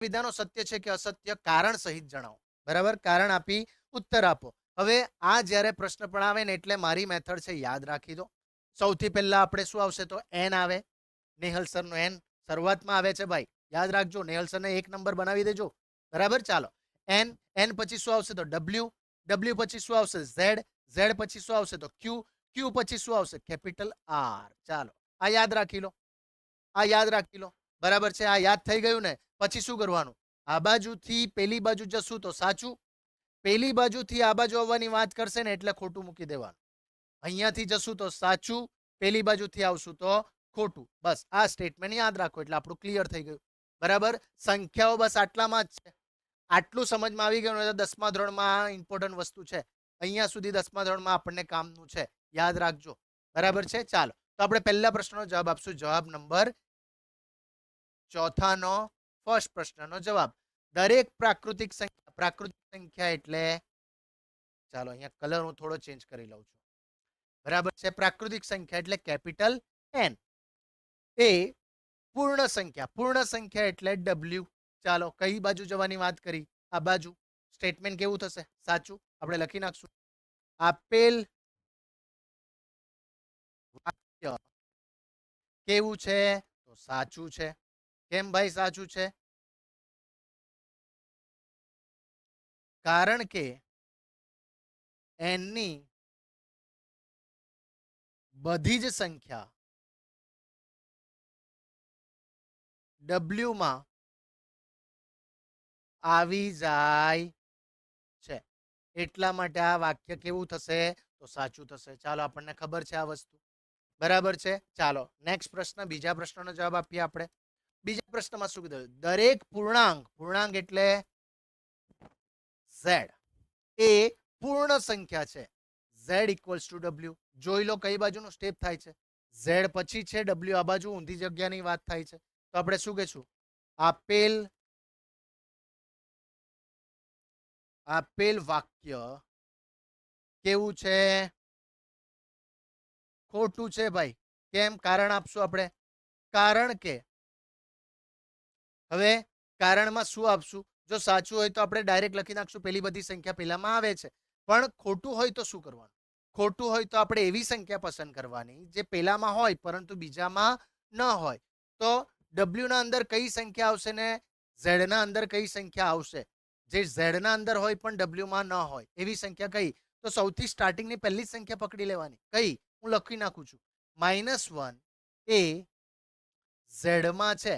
વિધાનો સત્ય છે કે અસત્ય કારણ સહિત જણાવો. બરાબર? કારણ આપી ઉત્તર આપો. હવે આ જ્યારે પ્રશ્ન પણ આવે ને એટલે મારી મેથડ છે યાદ રાખી દો. સૌથી પહેલા આપણે શું આવશે તો એન આવે. નેહલ સરનો એન શરૂઆતમાં આવે છે ભાઈ. યાદ રાખજો, નેહલ સરને એક નંબર બનાવી દેજો. બરાબર? ચાલો. એન એન પછી શું આવશે તો ડબલ્યુ ડબલ્યુ પછી શું આવશે? ઝેડ ઝેડ પછી શું આવશે તો ક્યુ ક્યુ પછી શું આવશે? કેપિટલ આર ચાલો. આ યાદ રાખી લો. આ યાદ રાખી લો. બરાબર છે? આ યાદ થઈ ગયું ને? પછી શું કરવાનું? આ બાજુથી પેલી બાજુ જશું તો સાચું? પેલી બાજુથી આ બાજુ આવવાની વાત કરશે ને એટલે ખોટું મૂકી દેવાનું. અહીંયાથી જશું તો સાચું, પેલી બાજુથી આવશું તો ખોટું. બસ, આ સ્ટેટમેન્ટ યાદ રાખો એટલે આપણું ક્લિયર થઈ ગયું. બરાબર? સંખ્યાઓ બસ આટલામાં જ છે. આટલું સમજમાં આવી ગયું તો દસમા ધોરણમાં ઇમ્પોર્ટન્ટ વસ્તુ છે. અહીંયા સુધી દસમા ધોરણમાં આપણને કામનું છે. યાદ રાખજો. બરાબર છે? ચાલો. તો આપણે પહેલા પ્રશ્નનો જવાબ આપશું. જવાબ નંબર ચોથાનો ફર્સ્ટ પ્રશ્નનો જવાબ. દરેક પ્રાકૃતિક સંખ્યા પ્રાકૃતિક સંખ્યા એટલે ચાલો અહીંયા કલર હું થોડો ચેન્જ કરી લઉં છું. બરાબર છે? પ્રાકૃતિક સંખ્યા એટલે કેપિટલ એન એ પૂર્ણ સંખ્યા. પૂર્ણ સંખ્યા એટલે ડબલ્યુ ચાલો કઈ બાજુ જવાની વાત કરી? આ બાજુ. સ્ટેટમેન્ટ કેવું થશે? સાચું? આપણે લખી નાખશું. આપેલ વાક્ય કેવું છે? તો સાચું છે. કેમ ભાઈ સાચું છે? કારણ કે એનની બધી જ સંખ્યા ડબલ્યુમાં આવી જાય છે. એટલા માટે આ વાક્ય કેવું થશે? તો સાચું થશે. ચાલો, આપણને ખબર છે આ વસ્તુ. બરાબર છે? ચાલો નેક્સ્ટ પ્રશ્ન, બીજા પ્રશ્નનો જવાબ આપીએ આપણે. બીજા પ્રશ્નમાં શું કીધું? દરેક પૂર્ણાંક પૂર્ણાંક એટલે ઝેડ. એ પૂર્ણ સંખ્યા છે. ઝેડ ઇક્વલ્સ ટુ ડબલ્યુ જોઈ લો કઈ બાજુનું સ્ટેપ થાય છે. ઝેડ પછી છે ડબલ્યુ આ બાજુ ઊંધી જગ્યાની વાત થાય છે. તો આપણે શું કહીશું? આપેલ આપેલ વાક્ય કેવું છે? ખોટું છે ભાઈ. કેમ? કારણ આપશું આપણે. કારણ કે હવે કારણમાં શું આપશું? જો સાચું હોય તો આપણે ડાયરેક્ટ લખી નાખશું, પેલી બધી સંખ્યા પહેલામાં આવે છે. પણ ખોટું હોય તો શું કરવાનું? ખોટું હોય તો આપણે એવી સંખ્યા પસંદ કરવાની જે પહેલામાં હોય, પરંતુ બીજામાં ન હોય. તો ડબલ્યુના અંદર કઈ સંખ્યા આવશે ને ઝેડના અંદર કઈ સંખ્યા આવશે? જે ઝેડના અંદર હોય પણ ડબલ્યુમાં ન હોય, એવી સંખ્યા કઈ? તો સૌથી સ્ટાર્ટિંગની પહેલી સંખ્યા પકડી લેવાની. કઈ? હું લખી નાખું છું. માઇનસ વન એ ઝેડમાં છે.